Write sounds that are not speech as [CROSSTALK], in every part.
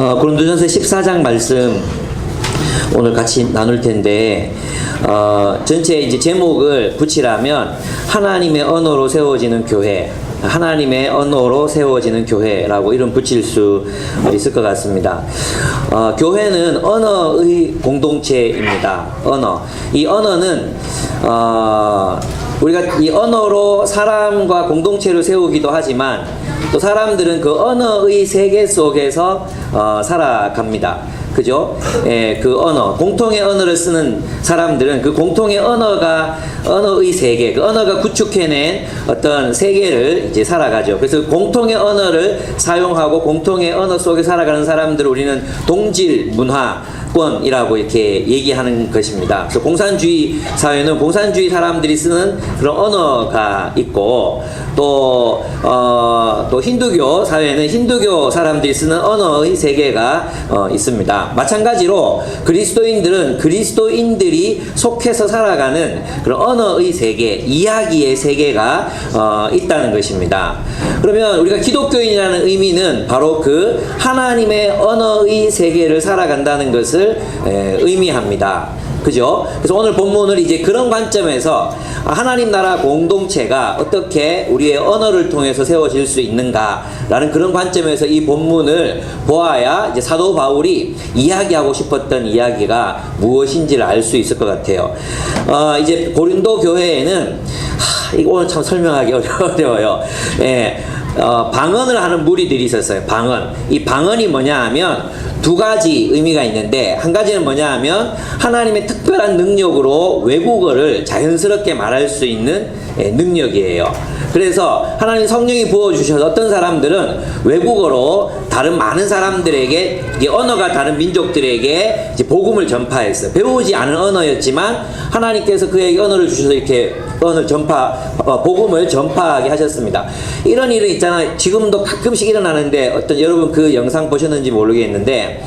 어, 고린도전서 14장 말씀 오늘 같이 나눌 텐데 어, 전체 이제 제목을 붙이라면 하나님의 언어로 세워지는 교회 하나님의 언어로 세워지는 교회라고 이름 붙일 수 있을 것 같습니다. 어, 교회는 언어의 공동체입니다. 언어. 이 언어는 어, 우리가 이 언어로 사람과 공동체를 세우기도 하지만 또 사람들은 그 언어의 세계 속에서 어, 살아갑니다. 그죠? 예, 그 언어, 공통의 언어를 쓰는 사람들은 그 공통의 언어가 언어의 세계, 그 언어가 구축해낸 어떤 세계를 이제 살아가죠. 그래서 공통의 언어를 사용하고 공통의 언어 속에 살아가는 사람들을 우리는 동질 문화, 권이라고 이렇게 얘기하는 것입니다. 그래서 공산주의 사회는 공산주의 사람들이 쓰는 그런 언어가 있고 또, 어, 또 힌두교 사회는 힌두교 사람들이 쓰는 언어의 세계가 어, 있습니다. 마찬가지로 그리스도인들은 그리스도인들이 속해서 살아가는 그런 언어의 세계, 이야기의 세계가 어, 있다는 것입니다. 그러면 우리가 기독교인이라는 의미는 바로 그 하나님의 언어의 세계를 살아간다는 것을 에, 의미합니다. 그죠? 그래서 오늘 본문을 이제 그런 관점에서 하나님 나라 공동체가 어떻게 우리의 언어를 통해서 세워질 수 있는가라는 그런 관점에서 이 본문을 보아야 이제 사도 바울이 이야기하고 싶었던 이야기가 무엇인지를 알 수 있을 것 같아요. 어, 이제 고린도 교회에는 하, 이거 오늘 참 설명하기 [LAUGHS] 어려워요. 예. 어, 방언을 하는 무리들이 있었어요. 방언. 이 방언이 뭐냐 하면 두 가지 의미가 있는데 한 가지는 뭐냐 하면 하나님의 특별한 능력으로 외국어를 자연스럽게 말할 수 있는 예, 능력이에요. 그래서 하나님 성령이 부어주셔서 어떤 사람들은 외국어로 다른 많은 사람들에게 언어가 다른 민족들에게 복음을 전파했어요. 배우지 않은 언어였지만 하나님께서 그에게 언어를 주셔서 이렇게 언어를 전파, 어, 복음을 전파하게 하셨습니다. 이런 일은 있잖아요. 지금도 가끔씩 일어나는데 어떤 여러분 그 영상 보셨는지 모르겠는데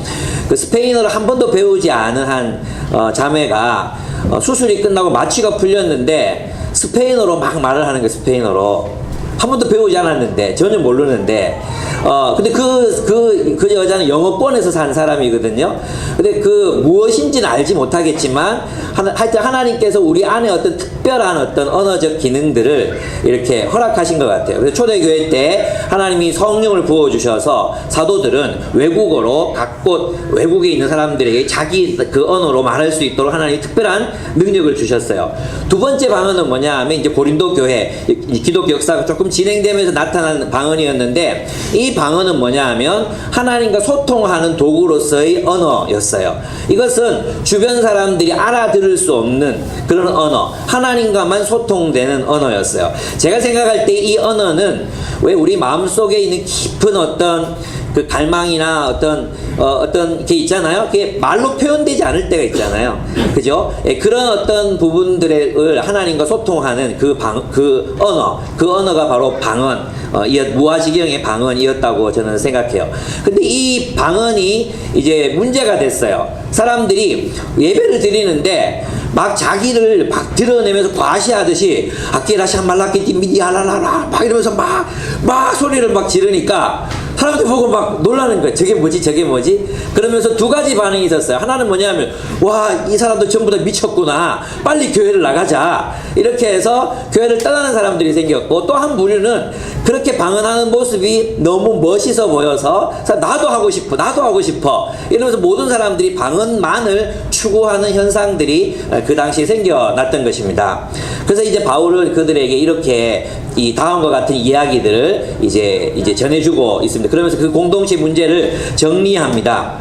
그 스페인어를 한 번도 배우지 않은 한 어, 자매가 어, 수술이 끝나고 마취가 풀렸는데 스페인어로 막 말을 하는 거예요. 스페인어로 한 번도 배우지 않았는데 전혀 모르는데 어 근데 그 그 그 여자는 영어권에서 산 사람이거든요. 근데 그 무엇인지는 알지 못하겠지만 하나, 하여튼 하나님께서 우리 안에 어떤 특별한 어떤 언어적 기능들을 이렇게 허락하신 것 같아요. 그래서 초대교회 때 하나님이 성령을 부어 주셔서 사도들은 외국어로 각 곳 외국에 있는 사람들에게 자기 그 언어로 말할 수 있도록 하나님이 특별한 능력을 주셨어요. 두 번째 방언은 뭐냐 하면 이제 고린도 교회 이 기독교 역사가 조금 진행되면서 나타난 방언이었는데 이 방언은 뭐냐 하면 하나님과 소통하는 도구로서의 언어였어요. 이것은 주변 사람들이 알아들을 수 없는 그런 언어, 하나님과만 소통되는 언어였어요. 제가 생각할 때 이 언어는 왜 우리 마음속에 있는 깊은 어떤 그 갈망이나 어떤 어, 어떤 게 있잖아요. 그게 말로 표현되지 않을 때가 있잖아요. 그죠? 예, 그런 어떤 부분들을 하나님과 소통하는 그 방, 그 언어, 그 언어가 바로 방언, 어, 이었, 무아지경의 방언이었다고 저는 생각해요. 근데 이 방언이 이제 문제가 됐어요. 사람들이 예배를 드리는데 막 자기를 막 드러내면서 과시하듯이 아끼라시 말라끼띠 미디알라라라 막 이러면서 막 막 소리를 막 지르니까 사람들 보고 막 놀라는 거예요. 저게 뭐지? 저게 뭐지? 그러면서 두 가지 반응이 있었어요. 하나는 뭐냐면 와, 이 사람들 전부 다 미쳤구나. 빨리 교회를 나가자. 이렇게 해서 교회를 떠나는 사람들이 생겼고 또한 부류는 그렇게 방언하는 모습이 너무 멋있어 보여서 나도 하고 싶어. 나도 하고 싶어. 이러면서 모든 사람들이 방언만을 추구하는 현상들이 그 당시에 생겨났던 것입니다. 그래서 이제 바울은 그들에게 이렇게 이 다음과 같은 이야기들을 이제 이제 전해주고 있습니다. 그러면서 그 공동체 문제를 정리합니다.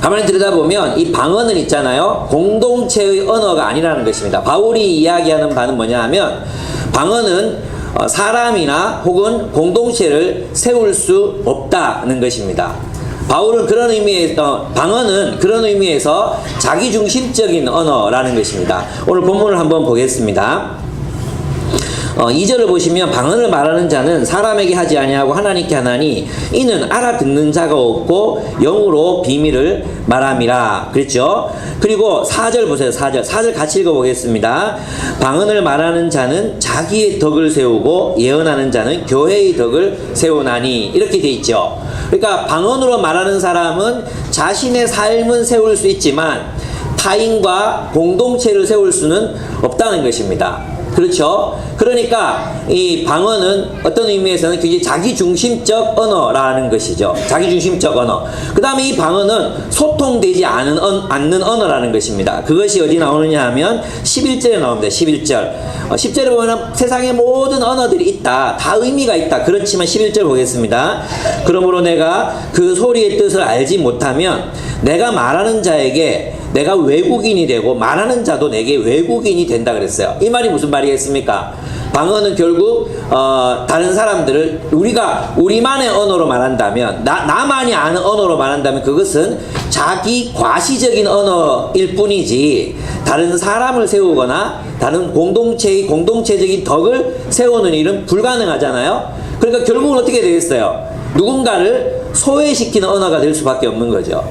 가만히 들여다보면 이 방언은 있잖아요. 공동체의 언어가 아니라는 것입니다. 바울이 이야기하는 바는 뭐냐 하면 방언은 어, 사람이나 혹은 공동체를 세울 수 없다는 것입니다. 바울은 그런 의미에서 방언은 그런 의미에서 자기 중심적인 언어라는 것입니다. 오늘 본문을 한번 보겠습니다. 어, 2절을 보시면 방언을 말하는 자는 사람에게 하지 아니하고 하나님께 하나니 이는 알아듣는 자가 없고 영으로 비밀을 말함이라 그랬죠. 그리고 4절 보세요. 4절. 4절 같이 읽어 보겠습니다. 방언을 말하는 자는 자기의 덕을 세우고 예언하는 자는 교회의 덕을 세우나니 이렇게 돼 있죠. 그러니까 방언으로 말하는 사람은 자신의 삶은 세울 수 있지만 타인과 공동체를 세울 수는 없다는 것입니다. 그렇죠? 그러니까 이 방언은 어떤 의미에서는 굉장히 자기중심적 언어라는 것이죠. 자기중심적 언어. 그 다음에 이 방언은 소통되지 않은 언, 않는 언어라는 것입니다. 그것이 어디 나오느냐 하면 11절에 나옵니다. 11절. 어, 10절에 보면 세상의 모든 언어들이 있다. 다 의미가 있다. 그렇지만 11절 보겠습니다. 그러므로 내가 그 소리의 뜻을 알지 못하면 내가 말하는 자에게 내가 외국인이 되고 말하는 자도 내게 외국인이 된다 그랬어요. 이 말이 무슨 말이겠습니까? 방언은 결국 어, 다른 사람들을 우리가 우리만의 언어로 말한다면 나, 나만이 아는 언어로 말한다면 그것은 자기 과시적인 언어일 뿐이지 다른 사람을 세우거나 다른 공동체의 공동체적인 덕을 세우는 일은 불가능하잖아요. 그러니까 결국은 어떻게 되겠어요? 누군가를 소외시키는 언어가 될 수밖에 없는 거죠.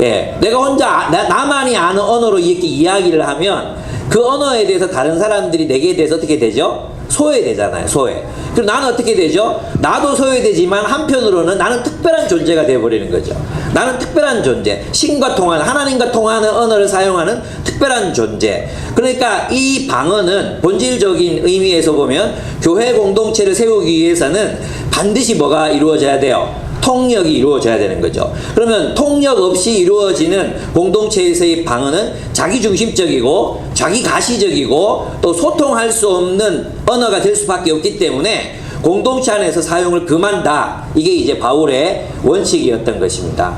예, 내가 혼자 나, 나만이 아는 언어로 이렇게 이야기를 하면 그 언어에 대해서 다른 사람들이 내게 대해서 어떻게 되죠? 소외되잖아요, 소외. 그리고 나는 어떻게 되죠? 나도 소외되지만 한편으로는 나는 특별한 존재가 되어버리는 거죠. 나는 특별한 존재, 신과 통하는 하나님과 통하는 언어를 사용하는 특별한 존재. 그러니까 이 방언은 본질적인 의미에서 보면 교회 공동체를 세우기 위해서는 반드시 뭐가 이루어져야 돼요? 통력이 이루어져야 되는 거죠. 그러면 통력 없이 이루어지는 공동체에서의 방언은 자기중심적이고 자기 가시적이고 또 소통할 수 없는 언어가 될 수밖에 없기 때문에 공동체 안에서 사용을 금한다. 이게 이제 바울의 원칙이었던 것입니다.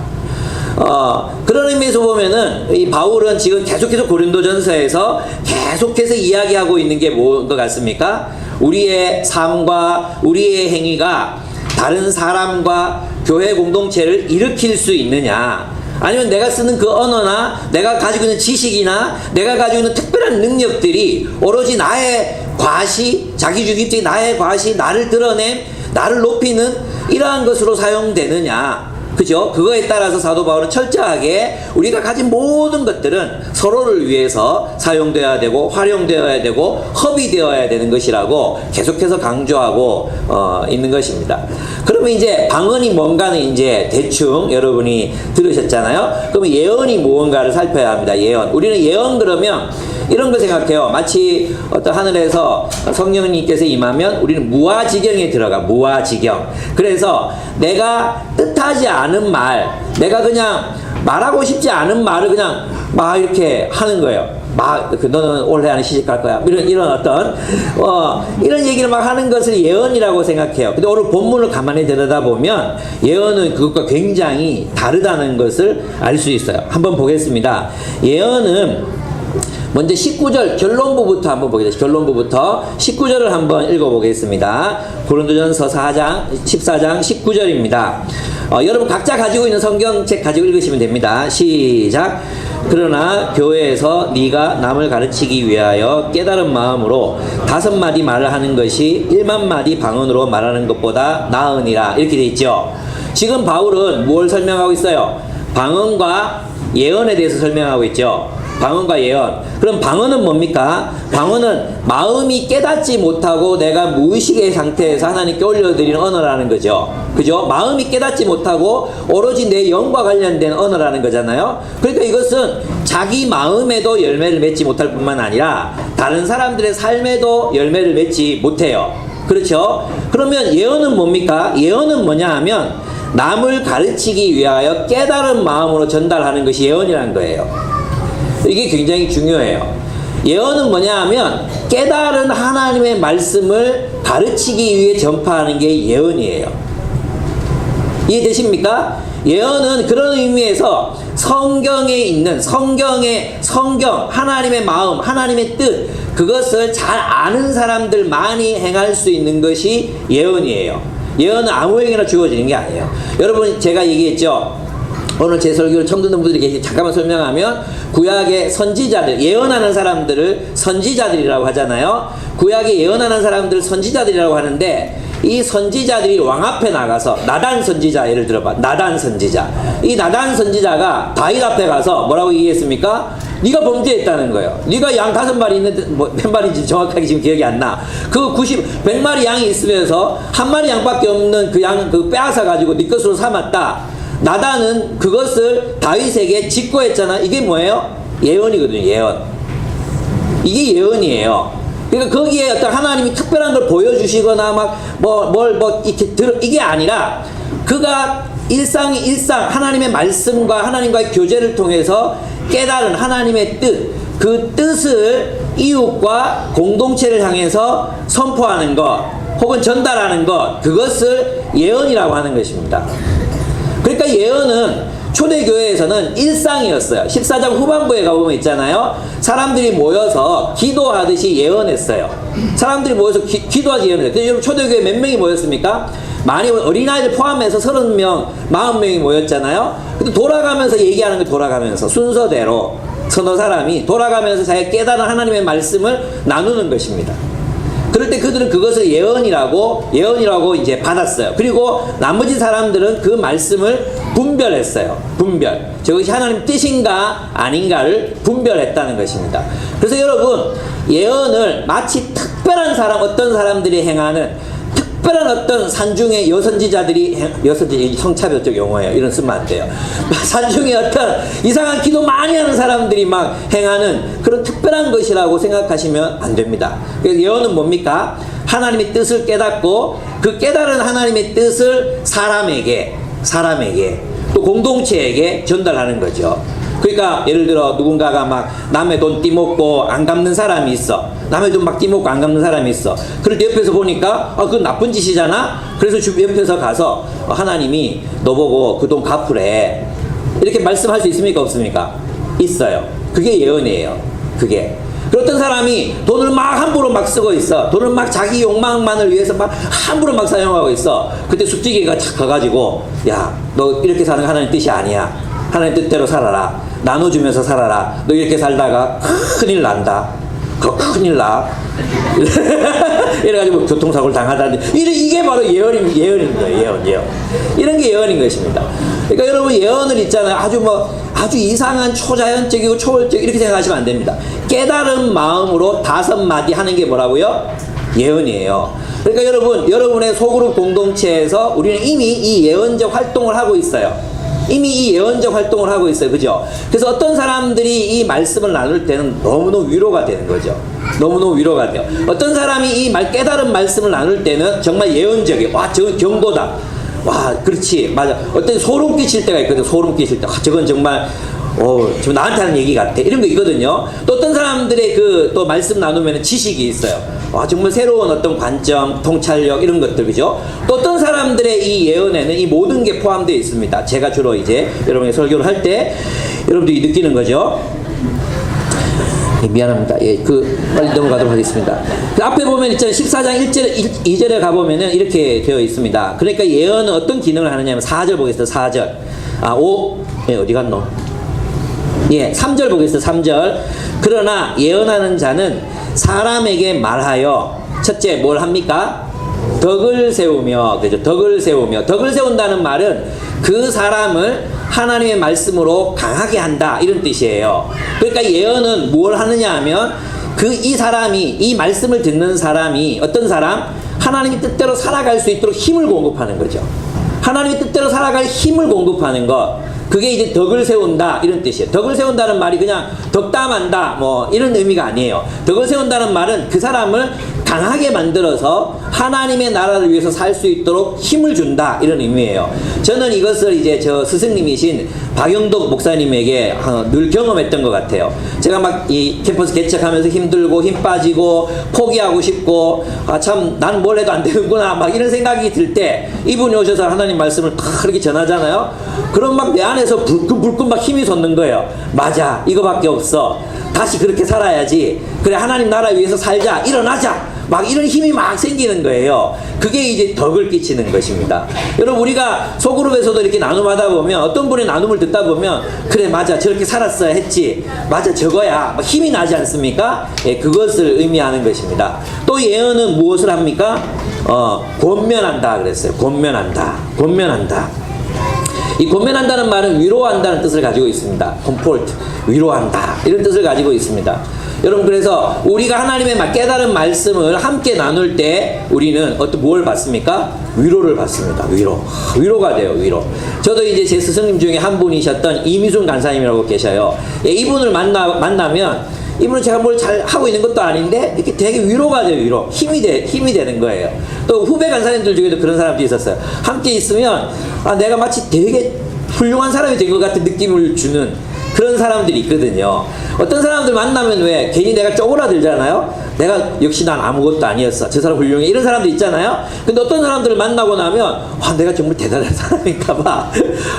어, 그런 의미에서 보면은 이 바울은 지금 계속해서 고린도전서에서 계속해서 이야기하고 있는 게 뭔 것 같습니까? 우리의 삶과 우리의 행위가 다른 사람과 교회 공동체를 일으킬 수 있느냐? 아니면 내가 쓰는 그 언어나 내가 가지고 있는 지식이나 내가 가지고 있는 특별한 능력들이 오로지 나의 과시, 자기주기적인 나의 과시, 나를 드러냄, 나를 높이는 이러한 것으로 사용되느냐? 그죠? 그거에 따라서 사도 바울은 철저하게 우리가 가진 모든 것들은 서로를 위해서 사용되어야 되고 활용되어야 되고 허비되어야 되는 것이라고 계속해서 강조하고 어, 있는 것입니다. 그러면 이제 방언이 뭔가는 이제 대충 여러분이 들으셨잖아요. 그러면 예언이 무언가를 살펴야 합니다. 예언. 우리는 예언 그러면 이런 거 생각해요. 마치 어떤 하늘에서 성령님께서 임하면 우리는 무아지경에 들어가. 무아지경. 그래서 내가 뜻하지 않은 말, 내가 그냥 말하고 싶지 않은 말을 그냥 막 이렇게 하는 거예요. 막, 그, 너는 올해 안에 시집갈 거야. 이런, 이런 어떤, 어, 이런 얘기를 막 하는 것을 예언이라고 생각해요. 근데 오늘 본문을 가만히 들여다보면 예언은 그것과 굉장히 다르다는 것을 알 수 있어요. 한번 보겠습니다. 예언은 먼저 19절 결론부부터 한번 보겠습니다. 결론부부터 19절을 한번 읽어보겠습니다. 고린도전서 4장 14장 19절입니다. 어, 여러분 각자 가지고 있는 성경책 가지고 읽으시면 됩니다. 시작. 그러나 교회에서 네가 남을 가르치기 위하여 깨달은 마음으로 다섯 마디 말을 하는 것이 일만 마디 방언으로 말하는 것보다 나으니라 이렇게 돼 있죠. 지금 바울은 무엇을 설명하고 있어요? 방언과 예언에 대해서 설명하고 있죠. 방언과 예언. 그럼 방언은 뭡니까? 방언은 마음이 깨닫지 못하고 내가 무의식의 상태에서 하나님께 올려드리는 언어라는 거죠. 그죠? 마음이 깨닫지 못하고 오로지 내 영과 관련된 언어라는 거잖아요. 그러니까 이것은 자기 마음에도 열매를 맺지 못할 뿐만 아니라 다른 사람들의 삶에도 열매를 맺지 못해요. 그렇죠? 그러면 예언은 뭡니까? 예언은 뭐냐 하면 남을 가르치기 위하여 깨달은 마음으로 전달하는 것이 예언이라는 거예요. 이게 굉장히 중요해요. 예언은 뭐냐 하면 깨달은 하나님의 말씀을 가르치기 위해 전파하는 게 예언이에요. 이해되십니까? 예언은 그런 의미에서 성경에 있는 성경의 성경, 하나님의 마음, 하나님의 뜻, 그것을 잘 아는 사람들만이 행할 수 있는 것이 예언이에요. 예언은 아무에게나 주어지는 게 아니에요. 여러분, 제가 얘기했죠. 오늘 제 설교를 처음 듣는 분들에게 잠깐만 설명하면 구약의 선지자들 예언하는 사람들을 선지자들이라고 하잖아요. 구약에 예언하는 사람들을 선지자들이라고 하는데 이 선지자들이 왕 앞에 나가서 나단 선지자 예를 들어봐 나단 선지자 이 나단 선지자가 다윗 앞에 가서 뭐라고 얘기했습니까? 네가 범죄했다는 거예요. 네가 양 다섯 마리 있는데 뭐몇 마리인지 정확하게 지금 기억이 안 나. 그 90, 100마리 양이 있으면서 한 마리 양밖에 없는 그 양그 빼앗아 가지고 네 것으로 삼았다. 나단은 그것을 다윗에게 직고했잖아. 이게 뭐예요? 예언이거든요. 예언. 이게 예언이에요. 그러니까 거기에 어떤 하나님이 특별한 걸 보여주시거나 막 뭐뭘뭐 이렇게 들 이게 아니라 그가 일상이 일상 하나님의 말씀과 하나님과의 교제를 통해서 깨달은 하나님의 뜻, 그 뜻을 이웃과 공동체를 향해서 선포하는 것 혹은 전달하는 것 그것을 예언이라고 하는 것입니다. 그러니까 예언은 초대교회에서는 일상이었어요. 14장 후반부에 가보면 있잖아요. 사람들이 모여서 기도하듯이 예언했어요. 사람들이 모여서 기, 기도하지 예언했어요. 여러분 초대교회 몇 명이 모였습니까? 많이 어린아이들 포함해서 30명, 40명이 모였잖아요. 근데 돌아가면서 얘기하는 거 돌아가면서 순서대로 서너 사람이 돌아가면서 자기가 깨달은 하나님의 말씀을 나누는 것입니다. 그럴 때 그들은 그것을 예언이라고 예언이라고 이제 받았어요. 그리고 나머지 사람들은 그 말씀을 분별했어요. 분별. 저것이 하나님 뜻인가 아닌가를 분별했다는 것입니다. 그래서 여러분 예언을 마치 특별한 사람 어떤 사람들이 행하는 특별한 어떤 산중의 여선지자들이 행- 여선지 성차별적 용어예요. 이런 쓰면 안 돼요. [LAUGHS] 산중의 어떤 이상한 기도 많이 하는 사람들이 막 행하는 그런 특별한 것이라고 생각하시면 안 됩니다. 그래서 예언은 뭡니까? 하나님의 뜻을 깨닫고 그 깨달은 하나님의 뜻을 사람에게 사람에게 또 공동체에게 전달하는 거죠. 그러니까 예를 들어 누군가가 막 남의 돈 띠먹고 안 갚는 사람이 있어. 남의 돈 막 띠먹고 안 갚는 사람이 있어. 그럴 때 옆에서 보니까 아 그건 나쁜 짓이잖아. 그래서 주 옆에서 가서 어, 하나님이 너 보고 그 돈 갚으래. 이렇게 말씀할 수 있습니까 없습니까? 있어요. 그게 예언이에요. 그게. 그 어떤 사람이 돈을 막 함부로 막 쓰고 있어. 돈을 막 자기 욕망만을 위해서 막 함부로 막 사용하고 있어. 그때 숙지기가 착 가가지고, 야, 너 이렇게 사는 거 하나님 뜻이 아니야. 하나님 뜻대로 살아라. 나눠주면서 살아라. 너 이렇게 살다가 큰일 난다. 큰일 나. [LAUGHS] 이래가지고 교통사고를. 이래- 이게 바로 예언인, 예언인 거예요. 예언, 예언. 이런 게 예언인 것입니다. 그러니까 여러분 예언을 있잖아요. 아주 뭐, 아주 이상한 초자연적이고 초월적 이렇게 생각하시면 안 됩니다. 깨달은 마음으로 다섯 마디 하는 게 뭐라고요? 예언이에요. 그러니까 여러분, 여러분의 소그룹 공동체에서 우리는 이미 이 예언적 활동을 하고 있어요. 이미 이 예언적 활동을 하고 있어요. 그죠? 그래서 어떤 사람들이 이 말씀을 나눌 때는 너무너무 위로가 되는 거죠. 너무너무 위로가 돼요. 어떤 사람이 이 말, 깨달은 말씀을 나눌 때는 정말 예언적이에요. 와, 저건 경고다. 와, 그렇지. 맞아. 어떤 소름 끼칠 때가 있거든. 소름 끼칠 때. 아, 저건 정말 어, 지금 나한테 하는 얘기 같아. 이런 거 있거든요. 또 어떤 사람들의 그 또 말씀 나누면 지식이 있어요. 와, 정말 새로운 어떤 관점, 통찰력, 이런 것들, 그죠? 또 어떤 사람들의 이 예언에는 이 모든 게 포함되어 있습니다. 제가 주로 이제 여러분의 설교를 할 때 여러분들이 느끼는 거죠. 예, 미안합니다. 예, 그, 빨리 넘어가도록 하겠습니다. 그 앞에 보면 있잖아요. 14장 1절, 2절에 가 보면은 이렇게 되어 있습니다. 그러니까 예언은 어떤 기능을 하느냐면 4절 보겠습니다. 4절. 아, 5, 예, 어디 갔노? 예, 3절 보겠습니다. 3절. 그러나 예언하는 자는 사람에게 말하여 첫째 뭘 합니까? 덕을 세우며 그죠? 덕을 세우며 덕을 세운다는 말은 그 사람을 하나님의 말씀으로 강하게 한다 이런 뜻이에요. 그러니까 예언은 뭘 하느냐 하면 그 이 사람이 이 말씀을 듣는 사람이 어떤 사람 하나님의 뜻대로 살아갈 수 있도록 힘을 공급하는 거죠. 하나님의 뜻대로 살아갈 힘을 공급하는 것. 그게 이제 덕을 세운다 이런 뜻이에요. 덕을 세운다는 말이 그냥 덕담한다 뭐 이런 의미가 아니에요. 덕을 세운다는 말은 그 사람을 강하게 만들어서 하나님의 나라를 위해서 살 수 있도록 힘을 준다 이런 의미예요. 저는 이것을 이제 저 스승님이신 박영덕 목사님에게 어, 늘 경험했던 것 같아요. 제가 막 이 캠퍼스 개척하면서 힘들고 힘 빠지고 포기하고 싶고 아 참 난 뭘 해도 안 되는구나 막 이런 생각이 들 때 이분이 오셔서 하나님 말씀을 탁 그렇게 전하잖아요. 그럼 막 내 안에서 불끈불끈 막 힘이 솟는 거예요. 맞아 이거밖에 없어. 다시 그렇게 살아야지. 그래 하나님 나라 위해서 살자 일어나자. 막 이런 힘이 막 생기는 거예요. 그게 이제 덕을 끼치는 것입니다. 여러분 우리가 소그룹에서도 이렇게 나눔하다 보면 어떤 분의 나눔을 듣다 보면 그래 맞아 저렇게 살았어야 했지 맞아 저거야 막 힘이 나지 않습니까? 예, 그것을 의미하는 것입니다. 또 예언은 무엇을 합니까? 어, 권면한다 그랬어요. 권면한다. 권면한다. 이 권면한다는 말은 위로한다는 뜻을 가지고 있습니다. 컴포트 위로한다 이런 뜻을 가지고 있습니다. 여러분 그래서 우리가 하나님의 막 깨달은 말씀을 함께 나눌 때 우리는 어떤 뭘 받습니까? 위로를 받습니다. 위로 위로가 돼요. 위로. 저도 이제 제 스승님 중에 한 분이셨던 이미순 간사님이라고 계셔요. 예, 이분을 만나 만나면 이분은 제가 뭘 잘 하고 있는 것도 아닌데 이렇게 되게 위로가 돼요 위로 힘이 돼 힘이 되는 거예요 또 후배 간사님들 중에도 그런 사람도 있었어요 함께 있으면 아 내가 마치 되게 훌륭한 사람이 된 것 같은 느낌을 주는 그런 사람들이 있거든요. 어떤 사람들 만나면 왜 괜히 내가 쪼그라들잖아요? 내가 역시 난 아무것도 아니었어. 저 사람 훌륭해. 이런 사람들 있잖아요. 근데 어떤 사람들을 만나고 나면 와 내가 정말 대단한 [LAUGHS] 사람인가 봐.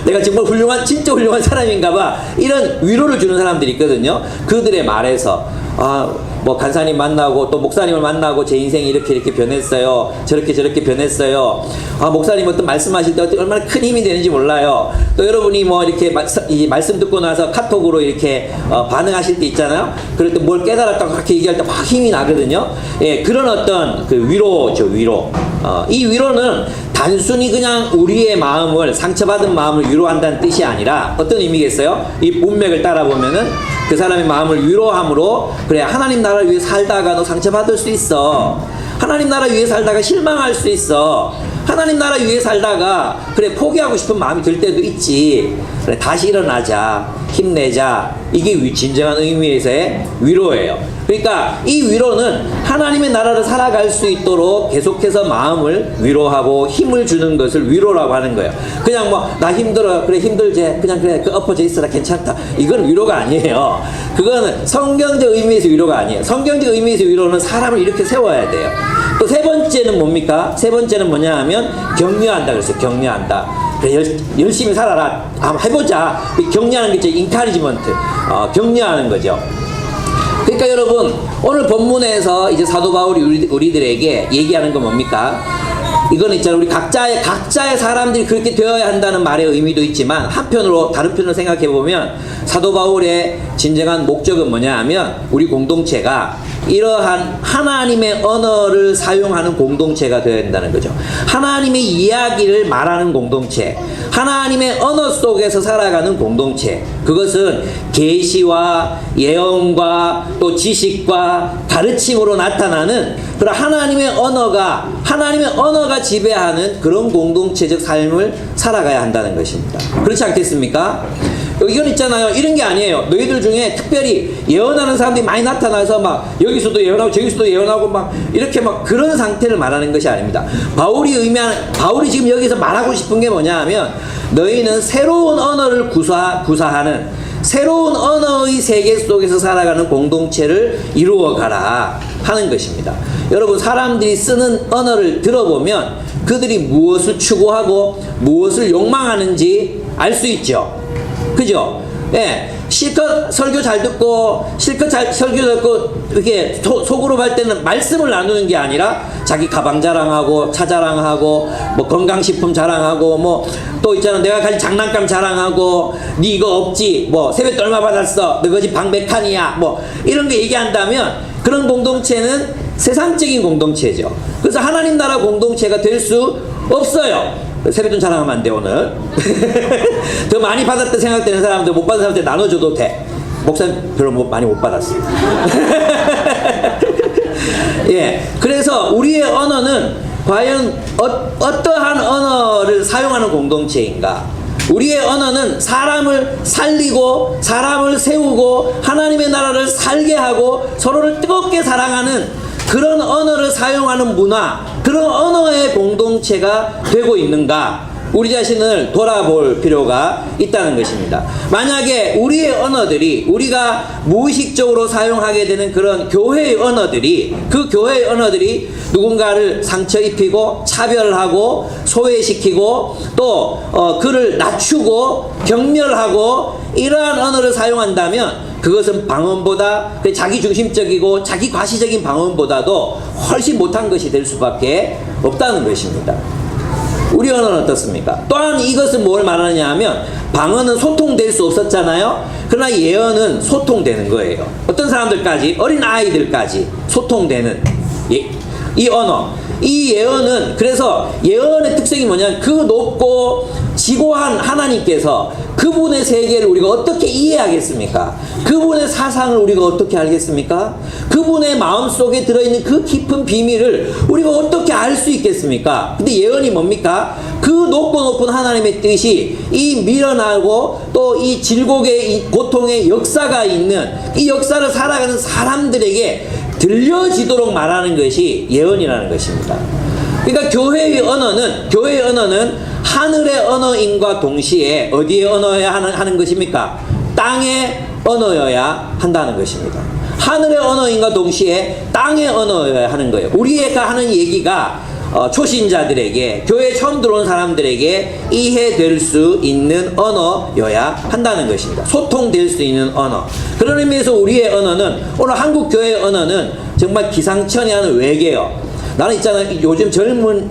내가 정말 훌륭한 진짜 훌륭한 사람인가 봐. 이런 위로를 주는 사람들이 있거든요. 그들의 말에서 아, 뭐 간사님 만나고 또 목사님을 만나고 제 인생이 이렇게 이렇게 변했어요. 저렇게 저렇게 변했어요. 아, 목사님 어떤 말씀하실 때 얼마나 큰 힘이 되는지 몰라요. 또 여러분이 뭐 이렇게 마- 이 말씀 듣고 나서 카톡으로 이렇게 어, 반응하실 때 있잖아요. 그럴 때 뭘 깨달았다고 그렇게 얘기할 때 막 힘이 나거든요. 예, 그런 어떤 그 위로죠, 위로. 어, 이 위로는 단순히 그냥 우리의 마음을 상처받은 마음을 위로한다는 뜻이 아니라 어떤 의미겠어요? 이 문맥을 따라 보면은 그 사람의 마음을 위로함으로 그래 하나님 나라를 위해 살다가 너 상처받을 수 있어. 하나님 나라 위해 살다가 실망할 수 있어. 하나님 나라 위해 살다가 그래 포기하고 싶은 마음이 들 때도 있지. 그래 다시 일어나자. 힘내자. 이게 위- 진정한 의미에서의 위로예요 그러니까 이 위로는 하나님의 나라를 살아갈 수 있도록 계속해서 마음을 위로하고 힘을 주는 것을 위로라고 하는 거예요. 그냥 뭐 나 힘들어 그래 힘들지 그냥 그래 그 엎어져 있어라 괜찮다 이건 위로가 아니에요. 그거는 성경적 의미에서 위로가 아니에요. 성경적 의미에서 위로는 사람을 이렇게 세워야 돼요. 또 세 번째는 뭡니까? 세 번째는 뭐냐 하면 격려한다 그랬어요. 격려한다. 그래 열, 열심히 살아라. 한번 해보자. 이 격려하는 게 인카리지먼트. 어, 격려하는 거죠. 그러니까 여러분 오늘 본문에서 이제 사도 바울이 우리, 우리들에게 얘기하는 건 뭡니까? 이건 있잖아요. 우리 각자의 각자의 사람들이 그렇게 되어야 한다는 말의 의미도 있지만 한편으로 다른 편으로 생각해 보면 사도 바울의 진정한 목적은 뭐냐 하면 우리 공동체가 이러한 하나님의 언어를 사용하는 공동체가 되어야 된다는 거죠. 하나님의 이야기를 말하는 공동체, 하나님의 언어 속에서 살아가는 공동체. 그것은 계시와 예언과 또 지식과 가르침으로 나타나는 그런 하나님의 언어가 하나님의 언어가 지배하는 그런 공동체적 삶을 살아가야 한다는 것입니다. 그렇지 않겠습니까? 이건 있잖아요. 이런 게 아니에요. 너희들 중에 특별히 예언하는 사람들이 많이 나타나서 막 여기서도 예언하고 저기서도 예언하고 막 이렇게 막 그런 상태를 말하는 것이 아닙니다. 바울이 의미하는 바울이 지금 여기서 말하고 싶은 게 뭐냐 하면 너희는 새로운 언어를 구사 구사하는 새로운 언어의 세계 속에서 살아가는 공동체를 이루어 가라 하는 것입니다. 여러분 사람들이 쓰는 언어를 들어보면 그들이 무엇을 추구하고 무엇을 욕망하는지 알 수 있죠. 그죠? 예. 실컷 설교 잘 듣고 실컷 잘 설교 듣고 이렇게 소, 속으로 할 때는 말씀을 나누는 게 아니라 자기 가방 자랑하고 차 자랑하고 뭐 건강식품 자랑하고 뭐 또 있잖아. 내가 가진 장난감 자랑하고 네 이거 없지? 뭐 세뱃돈 얼마 받았어? 너희 집방 몇 칸이야? 뭐 이런 거 얘기한다면 그런 공동체는 세상적인 공동체죠. 그래서 하나님 나라 공동체가 될 수 없어요 세뱃돈 자랑하면 안 돼 오늘. [LAUGHS] 더 많이 받았다 생각되는 사람들 못 받은 사람한테 나눠줘도 돼. 목사님 별로 뭐 많이 못 받았어. [LAUGHS] 예 그래서 우리의 언어는 과연 어, 어떠한 언어를 사용하는 공동체인가? 우리의 언어는 사람을 살리고 사람을 세우고 하나님의 나라를 살게 하고 서로를 뜨겁게 사랑하는 그런 언어를 사용하는 문화, 그런 언어의 공동체가 되고 있는가? 우리 자신을 돌아볼 필요가 있다는 것입니다. 만약에 우리의 언어들이 우리가 무의식적으로 사용하게 되는 그런 교회의 언어들이 그 교회의 언어들이 누군가를 상처 입히고 차별하고 소외시키고 또 어, 그를 낮추고 경멸하고 이러한 언어를 사용한다면 그것은 방언보다 그 자기 중심적이고 자기 과시적인 방언보다도 훨씬 못한 것이 될 수밖에 없다는 것입니다. 우리 언어는 어떻습니까? 또한 이것은 뭘 말하느냐 하면 방언은 소통될 수 없었잖아요. 그러나 예언은 소통되는 거예요. 어떤 사람들까지 어린 아이들까지 소통되는 예, 이 언어. 이 예언은 그래서 예언의 특성이 뭐냐면 그 높고 지고한 하나님께서 그분의 세계를 우리가 어떻게 이해하겠습니까? 그분의 사상을 우리가 어떻게 알겠습니까? 그분의 마음 속에 들어있는 그 깊은 비밀을 우리가 어떻게 알 수 있겠습니까? 근데 예언이 뭡니까? 그 높고 높은 하나님의 뜻이 이 미련하고 또 이 질곡의 이 고통의 역사가 있는 이 역사를 살아가는 사람들에게 들려지도록 말하는 것이 예언이라는 것입니다. 그러니까 교회의 언어는 교회의 언어는 하늘의 언어임과 동시에 어디의 언어여야 하는, 하는 것입니까? 땅의 언어여야 한다는 것입니다. 하늘의 언어인과 동시에 땅의 언어여야 하는 거예요. 우리가 하는 얘기가 어, 초신자들에게 교회 처음 들어온 사람들에게 이해될 수 있는 언어여야 한다는 것입니다. 소통될 수 있는 언어. 그런 의미에서 우리의 언어는 오늘 한국 교회의 언어는 정말 기상천외한 외계어. 나는 있잖아 요즘 젊은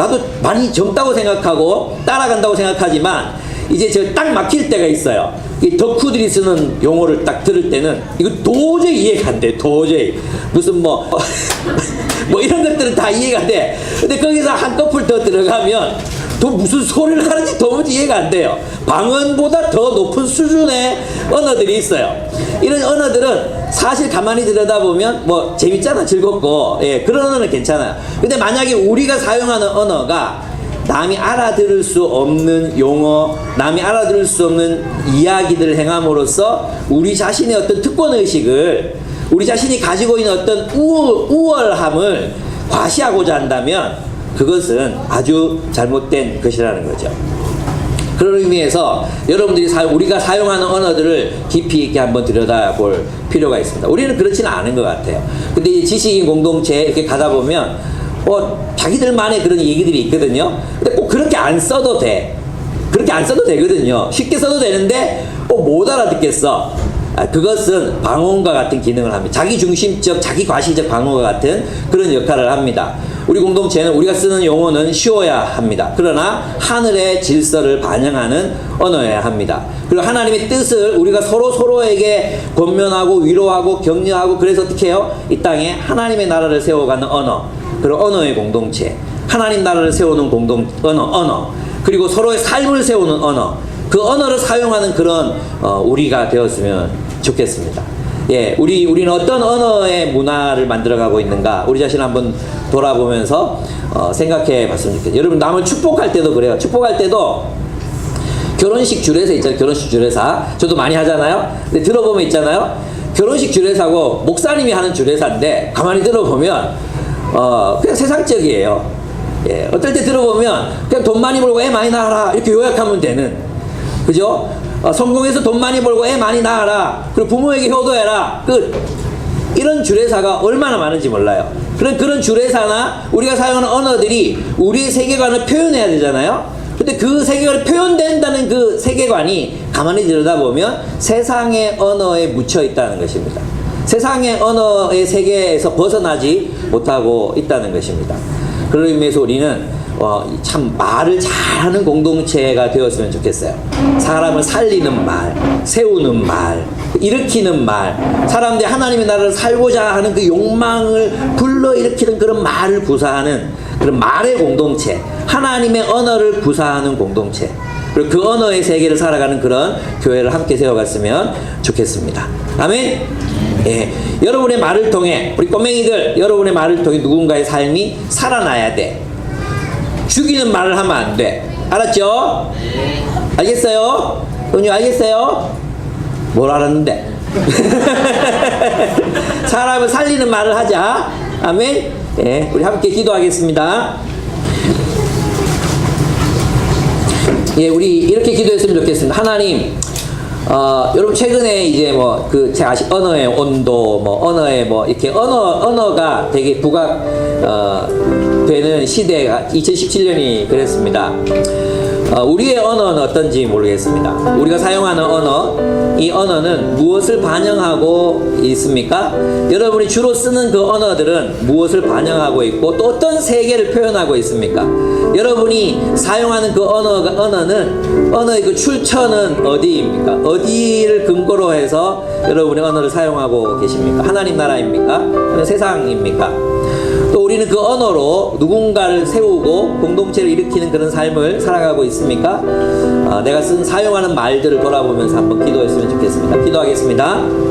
나도 많이 젊다고 생각하고 따라간다고 생각하지만 이제 저 딱 막힐 때가 있어요. 이 덕후들이 쓰는 용어를 딱 들을 때는 이거 도저히 이해가 안 돼. 도저히 무슨 뭐 [LAUGHS] 뭐 이런 것들은 다 이해가 돼. 근데 거기서 한 커플 더 들어가면 또 무슨 소리를 하는지 도무지 이해가 안 돼요. 방언보다 더 높은 수준의 언어들이 있어요. 이런 언어들은 사실 가만히 들여다보면 뭐 재밌잖아, 즐겁고, 예, 그런 언어는 괜찮아요. 근데 만약에 우리가 사용하는 언어가 남이 알아들을 수 없는 용어, 남이 알아들을 수 없는 이야기들을 행함으로써 우리 자신의 어떤 특권 의식을 우리 자신이 가지고 있는 어떤 우월, 우월함을 과시하고자 한다면 그것은 아주 잘못된 것이라는 거죠. 그런 의미에서 여러분들이 사, 우리가 사용하는 언어들을 깊이 있게 한번 들여다볼 필요가 있습니다. 우리는 그렇지는 않은 것 같아요. 근데 이 지식인 공동체 이렇게 가다 보면 어, 자기들만의 그런 얘기들이 있거든요. 근데 꼭 그렇게 안 써도 돼. 그렇게 안 써도 되거든요. 쉽게 써도 되는데 꼭 못 알아듣겠어. 아, 그것은 방언과 같은 기능을 합니다. 자기 중심적, 자기 과시적 방언과 같은 그런 역할을 합니다. 우리 공동체는 우리가 쓰는 용어는 쉬워야 합니다. 그러나 하늘의 질서를 반영하는 언어여야 합니다. 그리고 하나님의 뜻을 우리가 서로 서로에게 권면하고 위로하고 격려하고 그래서 어떻게 해요? 이 땅에 하나님의 나라를 세워가는 언어. 그리고 언어의 공동체. 하나님 나라를 세우는 공동 언어, 언어. 그리고 서로의 삶을 세우는 언어. 그 언어를 사용하는 그런 어, 우리가 되었으면 좋겠습니다. 예, 우리 우리는 어떤 언어의 문화를 만들어가고 있는가 우리 자신 한번 돌아보면서 어, 생각해봤으면 좋겠어요. 여러분 남을 축복할 때도 그래요. 축복할 때도 결혼식 주례사 있잖아요. 결혼식 주례사 저도 많이 하잖아요. 근데 들어보면 있잖아요. 결혼식 주례사고 목사님이 하는 주례사인데 가만히 들어보면 어, 그냥 세상적이에요. 예, 어떨 때 들어보면 그냥 돈 많이 벌고 애 많이 낳아라 이렇게 요약하면 되는 그죠? 어, 성공해서 돈 많이 벌고 애 많이 낳아라. 그리고 부모에게 효도해라. 끝. 이런 주례사가 얼마나 많은지 몰라요. 그런 그런 주례사나 우리가 사용하는 언어들이 우리의 세계관을 표현해야 되잖아요. 근데 그 세계관이 표현된다는 그 세계관이 가만히 들여다보면 세상의 언어에 묻혀 있다는 것입니다. 세상의 언어의 세계에서 벗어나지 못하고 있다는 것입니다. 그런 의미에서 우리는 어, 참 말을 잘하는 공동체가 되었으면 좋겠어요. 사람을 살리는 말, 세우는 말, 일으키는 말, 사람들이 하나님의 나라를 살고자 하는 그 욕망을 불러일으키는 그런 말을 구사하는 그런 말의 공동체, 하나님의 언어를 구사하는 공동체, 그리고 그 언어의 세계를 살아가는 그런 교회를 함께 세워갔으면 좋겠습니다. 아멘. 예, 여러분의 말을 통해 우리 꼬맹이들 여러분의 말을 통해 누군가의 삶이 살아나야 돼. 죽이는 말을 하면 안 돼. 알았죠? 알겠어요? 은유 알겠어요? 뭘 알았는데? [LAUGHS] 사람을 살리는 말을 하자. 아멘. 예, 우리 함께 기도하겠습니다. 예, 우리 이렇게 기도했으면 좋겠습니다. 하나님, 어, 여러분 최근에 이제 뭐 그 제가 아시 언어의 온도, 뭐 언어의 뭐 이렇게 언어 언어가 되게 부각 어, 되는 시대가 2017년이 그랬습니다. 어, 우리의 언어는 어떤지 모르겠습니다. 우리가 사용하는 언어, 이 언어는 무엇을 반영하고 있습니까? 여러분이 주로 쓰는 그 언어들은 무엇을 반영하고 있고 또 어떤 세계를 표현하고 있습니까? 여러분이 사용하는 그 언어가 언어는 언어의 그 출처는 어디입니까? 어디를 근거로 해서 여러분의 언어를 사용하고 계십니까? 하나님 나라입니까? 세상입니까? 또 우리는 그 언어로 누군가를 세우고 공동체를 일으키는 그런 삶을 살아가고 있습니까? 아, 내가 쓴 사용하는 말들을 돌아보면서 한번 기도했으면 좋겠습니다. 기도하겠습니다.